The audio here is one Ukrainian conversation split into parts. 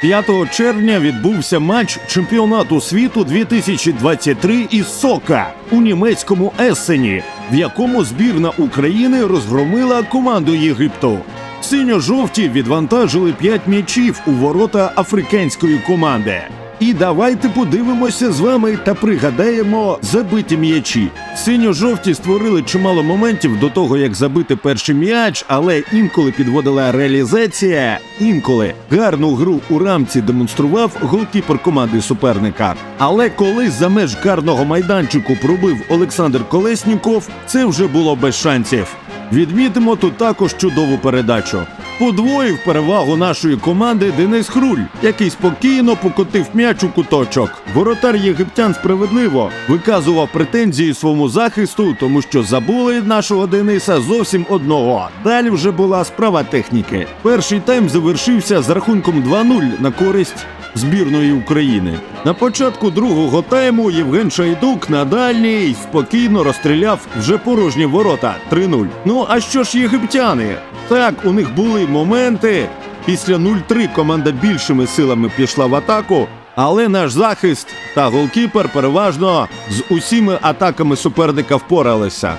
5 червня відбувся матч чемпіонату світу 2023 із Сока у німецькому Ессені, в якому збірна України розгромила команду Єгипту. Синьо-жовті відвантажили 5 м'ячів у ворота африканської команди. І давайте подивимося з вами та пригадаємо забиті м'ячі. Синьо-жовті створили чимало моментів до того, як забити перший м'яч, але інколи підводила реалізація. Інколи гарну гру у рамці демонстрував голкіпер команди суперника. Але коли за меж карного майданчику пробив Олександр Колесніков, це вже було без шансів. Відмітимо тут також чудову передачу. Подвоїв перевагу нашої команди Денис Хруль, який спокійно покотив м'яч у куточок. Воротар єгиптян справедливо виказував претензії своєму захисту, тому що забули нашого Дениса зовсім одного. Далі вже була справа техніки. Перший тайм завершився з рахунком 2-0 на користь збірної України. На початку другого тайму Євген Шайдук на дальній спокійно розстріляв вже порожні ворота 3-0. Ну а що ж єгиптяни? Так, у них були моменти. Після 0-3 команда більшими силами пішла в атаку, але наш захист та голкіпер переважно з усіми атаками суперника впоралися.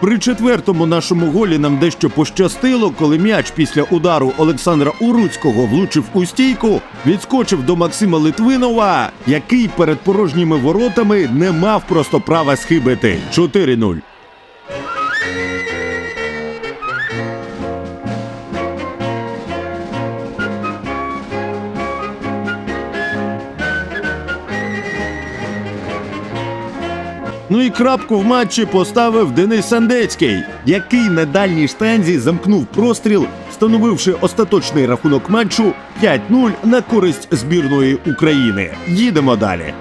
При четвертому нашому голі нам дещо пощастило, коли м'яч після удару Олександра Уруцького влучив у стійку, відскочив до Максима Литвинова, який перед порожніми воротами не мав просто права схибити. 4-0. Ну і крапку в матчі поставив Денис Сандецький, який на дальній штанзі замкнув простріл, встановивши остаточний рахунок матчу 5-0 на користь збірної України. Їдемо далі.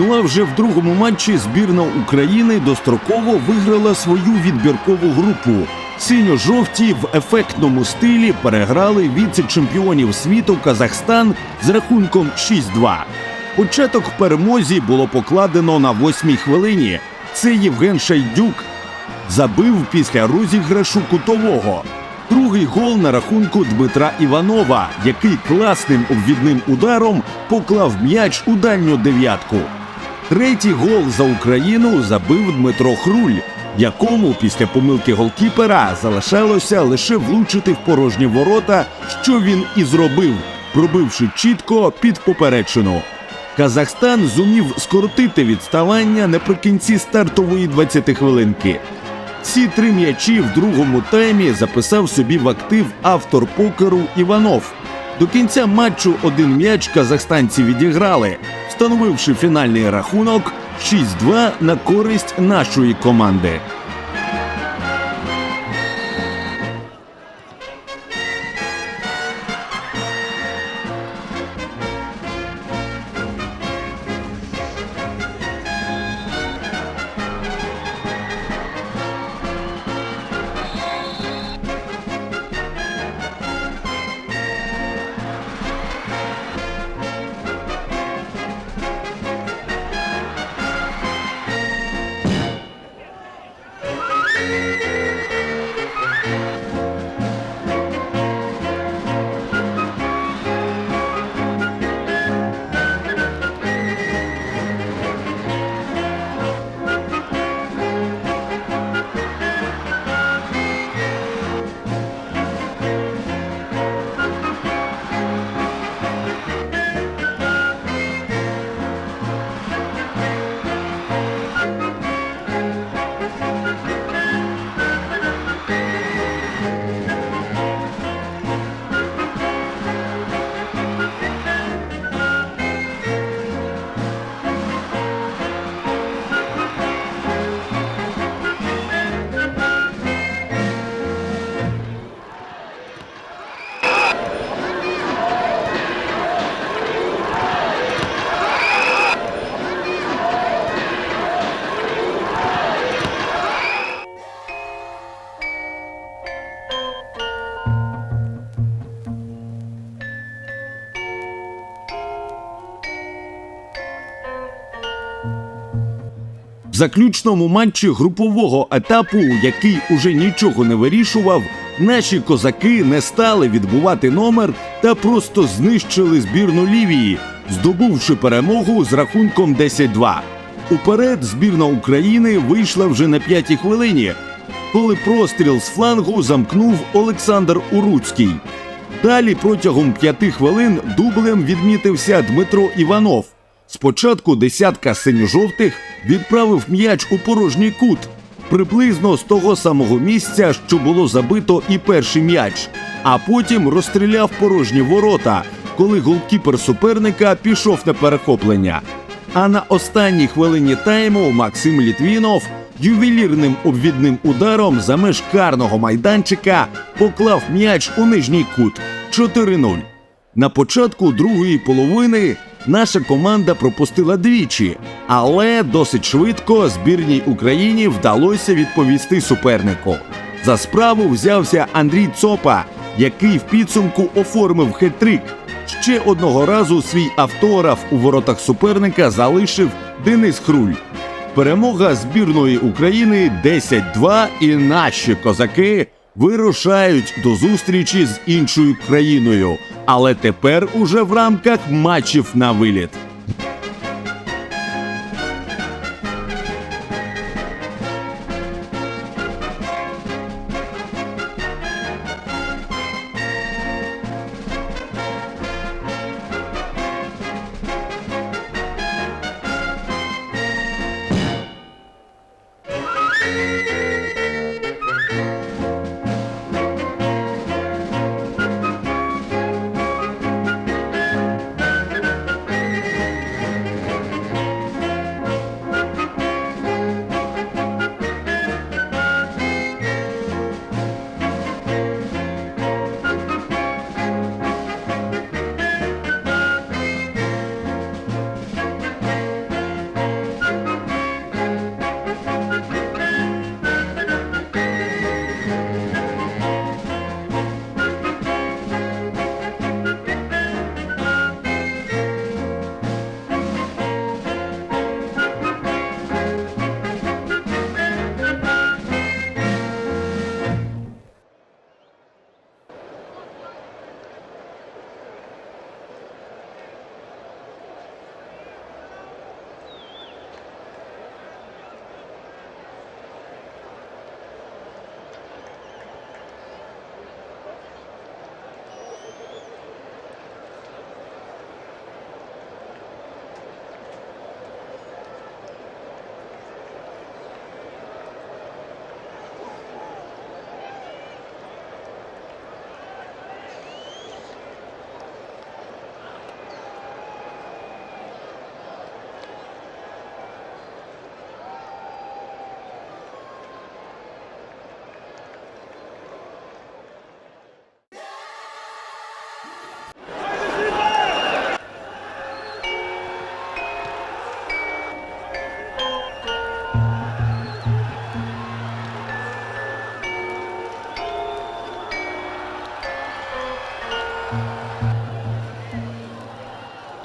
Ну а вже в другому матчі збірна України достроково виграла свою відбіркову групу. Синьо-жовті в ефектному стилі переграли віце-чемпіонів світу Казахстан з рахунком 6-2. Початок перемозі було покладено на восьмій хвилині. Це Євген Шайдюк забив після розіграшу кутового. Другий гол на рахунку Дмитра Іванова, який класним обвідним ударом поклав м'яч у дальню дев'ятку. Третій гол за Україну забив Дмитро Хруль, якому після помилки голкіпера залишалося лише влучити в порожні ворота, що він і зробив, пробивши чітко під поперечину. Казахстан зумів скоротити відставання наприкінці стартової 20 хвилинки. Ці три м'ячі в другому таймі записав собі в актив автор покеру Іванов. До кінця матчу один м'яч казахстанці відіграли, встановивши фінальний рахунок 6-2 на користь нашої команди. Заключному матчі групового етапу, який уже нічого не вирішував, наші козаки не стали відбувати номер та просто знищили збірну Лівії, здобувши перемогу з рахунком 10-2. Уперед збірна України вийшла вже на п'ятій хвилині, коли простріл з флангу замкнув Олександр Уруцький. Далі протягом п'яти хвилин дублем відмітився Дмитро Іванов. Спочатку десятка синьо-жовтих відправив м'яч у порожній кут, приблизно з того самого місця, що було забито і перший м'яч, а потім розстріляв порожні ворота, коли голкіпер суперника пішов на перехоплення. А на останній хвилині тайму Максим Літвінов ювелірним обвідним ударом за меж карного майданчика поклав м'яч у нижній кут 4-0. На початку другої половини наша команда пропустила двічі, але досить швидко збірній Україні вдалося відповісти супернику. За справу взявся Андрій Цопа, який в підсумку оформив хет-трик. Ще одного разу свій автограф у воротах суперника залишив Денис Хруль. Перемога збірної України 10-2 і наші козаки вирушають до зустрічі з іншою країною, але тепер уже в рамках матчів на виліт.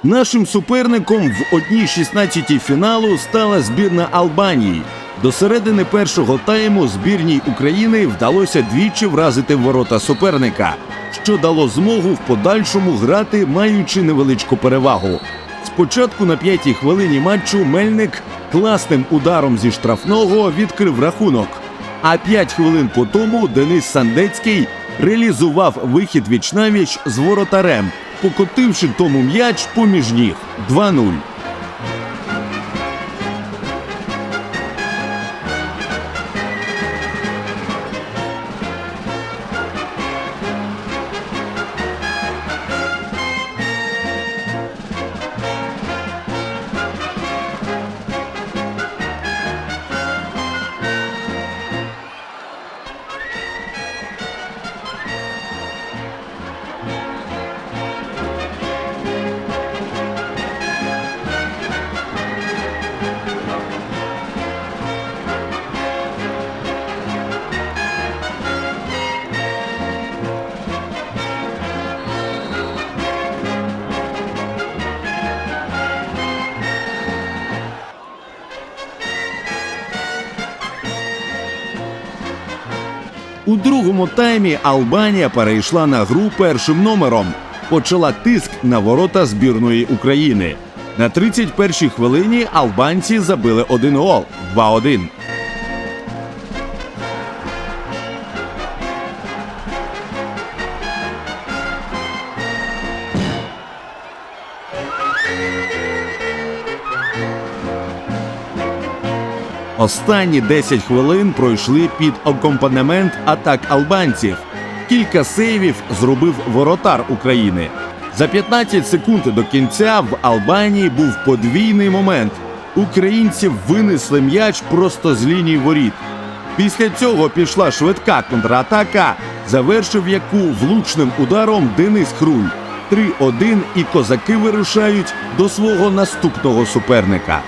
Нашим суперником в одній 16 фіналу стала збірна Албанії. До середини першого тайму збірній України вдалося двічі вразити ворота суперника, що дало змогу в подальшому грати, маючи невеличку перевагу. Спочатку на п'ятій хвилині матчу Мельник класним ударом зі штрафного відкрив рахунок. А п'ять хвилин по тому Денис Сандецький реалізував вихід вічнавіч з воротарем, покотивши тому м'яч поміж ніг 2-0. Другому таймі Албанія перейшла на гру першим номером, почала тиск на ворота збірної України. На 31-й хвилині албанці забили один гол 2-1. Останні 10 хвилин пройшли під акомпанемент атак албанців. Кілька сейвів зробив воротар України. За 15 секунд до кінця в Албанії був подвійний момент. Українці винесли м'яч просто з лінії воріт. Після цього пішла швидка контратака, завершив яку влучним ударом Денис Хруль. 3-1 і козаки вирушають до свого наступного суперника.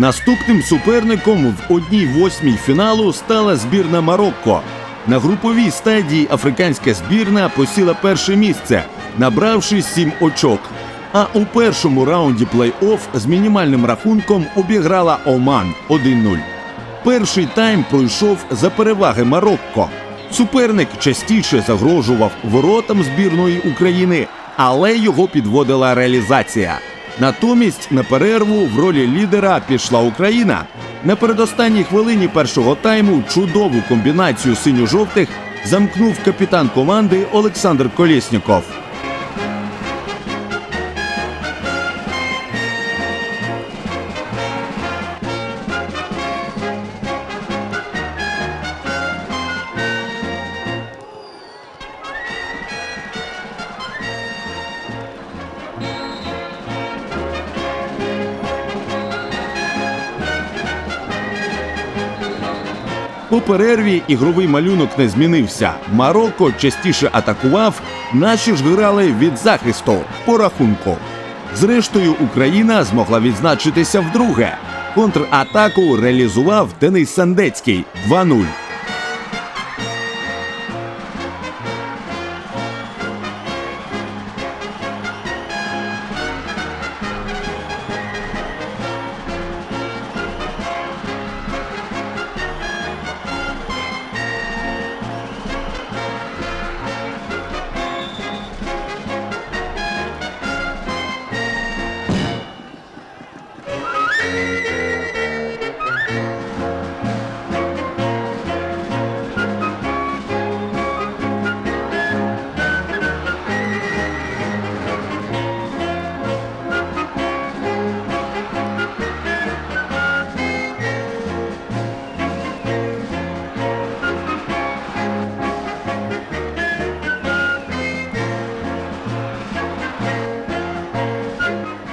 Наступним суперником в одній восьмій фіналу стала збірна Марокко. На груповій стадії африканська збірна посіла перше місце, набравши сім очок. А у першому раунді плей-офф з мінімальним рахунком обіграла Оман 1-0. Перший тайм пройшов за переваги Марокко. Суперник частіше загрожував воротам збірної України, але його підводила реалізація. Натомість на перерву в ролі лідера пішла Україна. На передостанній хвилині першого тайму чудову комбінацію синьо-жовтих замкнув капітан команди Олександр Колєсніков. Перерві ігровий малюнок не змінився. Марокко частіше атакував, наші ж грали від захисту по рахунку. Зрештою, Україна змогла відзначитися вдруге. Контратаку реалізував Денис Сандецький 2-0.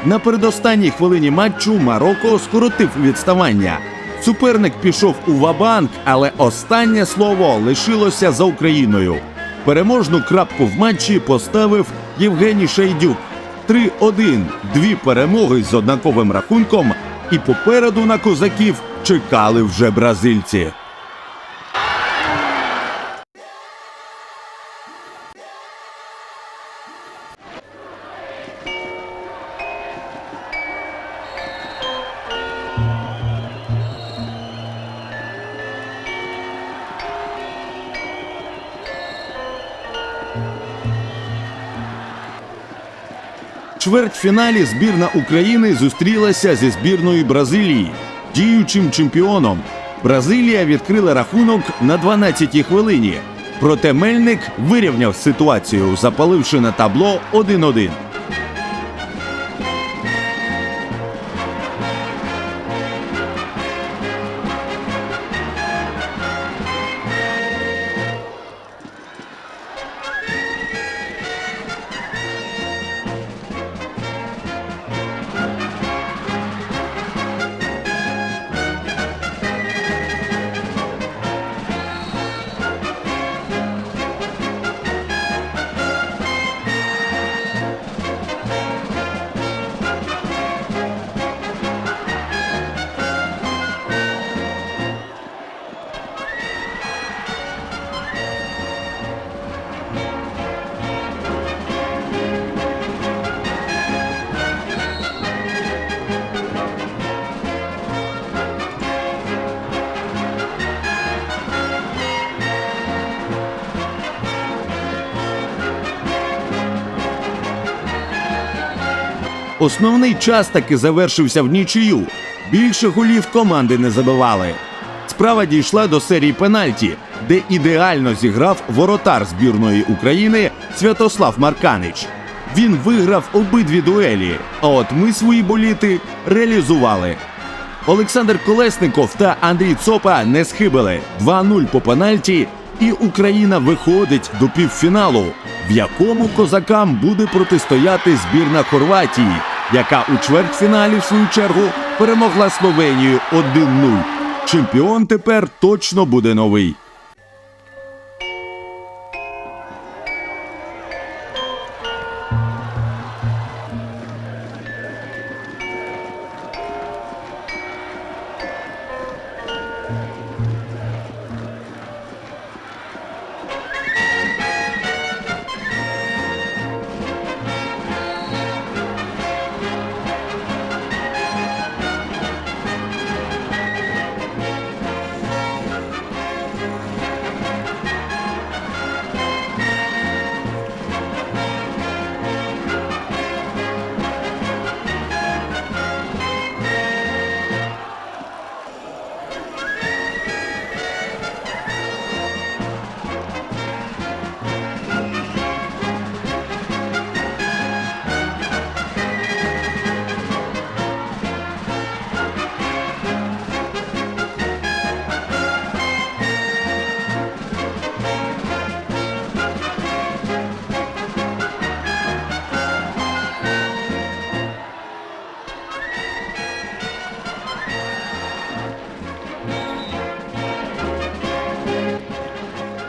На передостанній хвилині матчу Марокко скоротив відставання. Суперник пішов у вабанк, але останнє слово лишилося за Україною. Переможну крапку в матчі поставив Євгеній Шайдюк. 3-1. Дві перемоги з однаковим рахунком, і попереду на козаків чекали вже бразильці. Чвертьфіналі збірна України зустрілася зі збірною Бразилії, діючим чемпіоном. Бразилія відкрила рахунок на 12-й хвилині. Проте Мельник вирівняв ситуацію, запаливши на табло 1-1. Основний час таки завершився в нічию. Більше голів команди не забивали. Справа дійшла до серії пенальті, де ідеально зіграв воротар збірної України Святослав Марканич. Він виграв обидві дуелі, а от ми свої боліти реалізували. Олександр Колесников та Андрій Цопа не схибили 2-0 по пенальті, і Україна виходить до півфіналу, в якому козакам буде протистояти збірна Хорватії, яка у чвертьфіналі, в свою чергу, перемогла Словенію 1-0. Чемпіон тепер точно буде новий.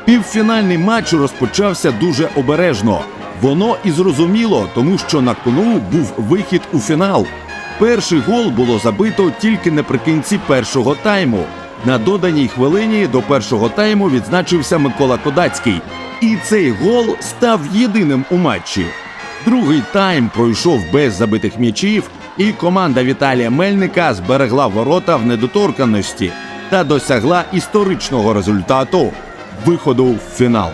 Півфінальний матч розпочався дуже обережно. Воно і зрозуміло, тому що на кону був вихід у фінал. Перший гол було забито тільки наприкінці першого тайму. На доданій хвилині до першого тайму відзначився Микола Кодацький. І цей гол став єдиним у матчі. Другий тайм пройшов без забитих м'ячів, і команда Віталія Мельника зберегла ворота в недоторканності та досягла історичного результату виходу в фінал.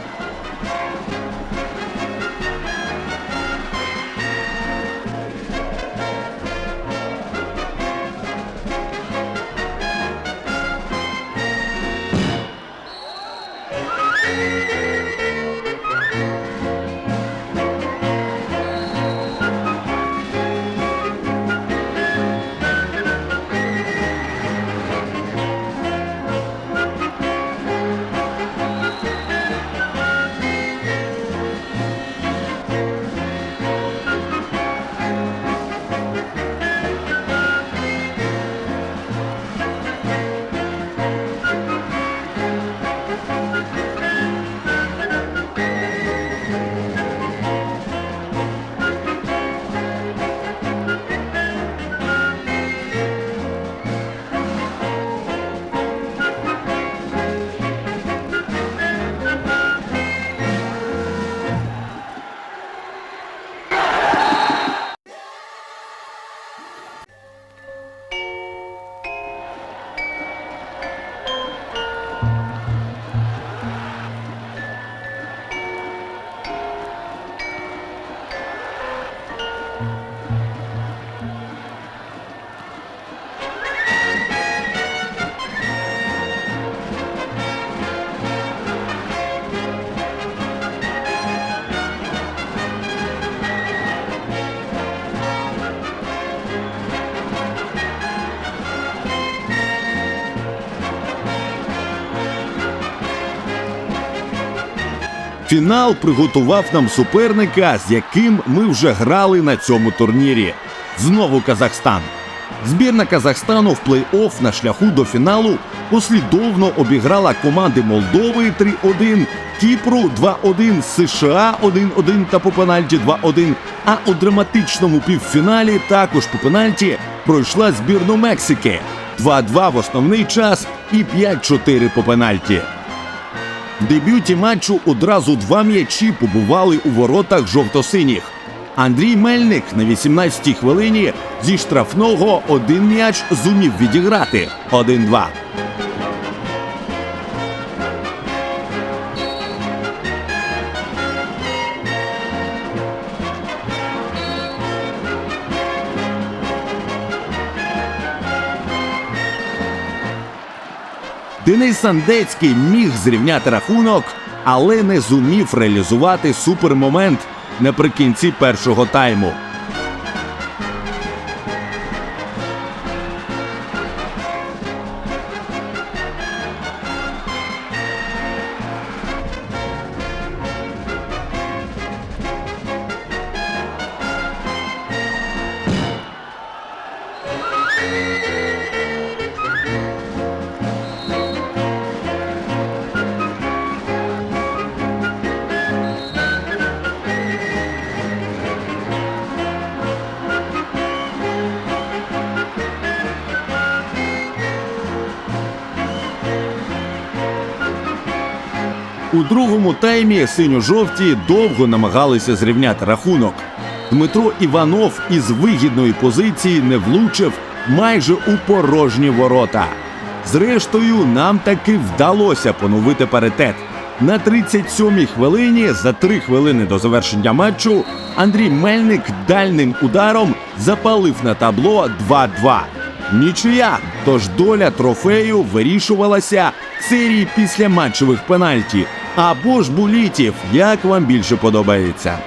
Фінал приготував нам суперника, з яким ми вже грали на цьому турнірі. Знову Казахстан. Збірна Казахстану в плей-офф на шляху до фіналу послідовно обіграла команди Молдови 3-1, Кіпру 2-1, США 1-1 та по пенальті 2-1. А у драматичному півфіналі також по пенальті пройшла збірну Мексики 2-2 в основний час і 5-4 по пенальті. Дебюті матчу одразу два м'ячі побували у воротах жовто-синіх. Андрій Мельник на 18-й хвилині зі штрафного один м'яч зумів відіграти 1-2. Денис Сандецький міг зрівняти рахунок, але не зумів реалізувати супермомент наприкінці першого тайму. У другому таймі синьо-жовті довго намагалися зрівняти рахунок. Дмитро Іванов із вигідної позиції не влучив майже у порожні ворота. Зрештою, нам таки вдалося поновити паритет. На 37-й хвилині, за три хвилини до завершення матчу, Андрій Мельник дальним ударом запалив на табло 2-2. Нічия, тож доля трофею вирішувалася в серії післяматчевих пенальті або ж булітів, як вам більше подобається.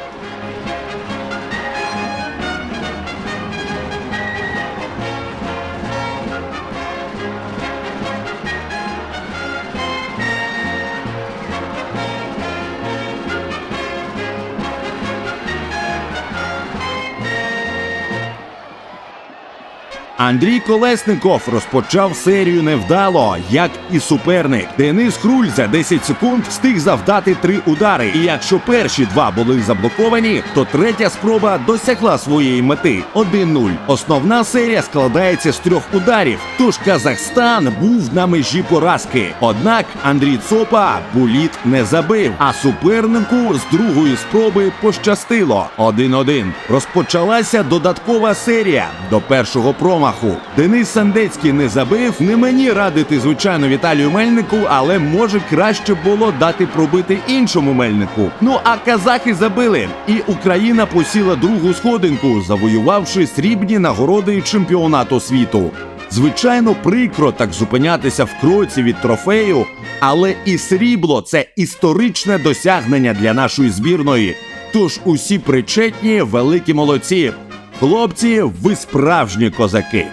Андрій Колесников розпочав серію невдало, як і суперник. Денис Хруль за 10 секунд встиг завдати три удари. І якщо перші два були заблоковані, то третя спроба досягла своєї мети 1-0. Основна серія складається з трьох ударів. Тож Казахстан був на межі поразки. Однак Андрій Цопа буліт не забив, а супернику з другої спроби пощастило. 1-1. Розпочалася додаткова серія до першого промаху. Денис Сандецький не забив. Не мені радити звичайно Віталію Мельнику, але може краще було дати пробити іншому мельнику. Ну а казахи забили, і Україна посіла другу сходинку, завоювавши срібні нагороди чемпіонату світу. Звичайно, прикро так зупинятися в кроці від трофею, але і срібло це історичне досягнення для нашої збірної. Тож усі причетні великі молодці. Хлопці, ви справжні козаки.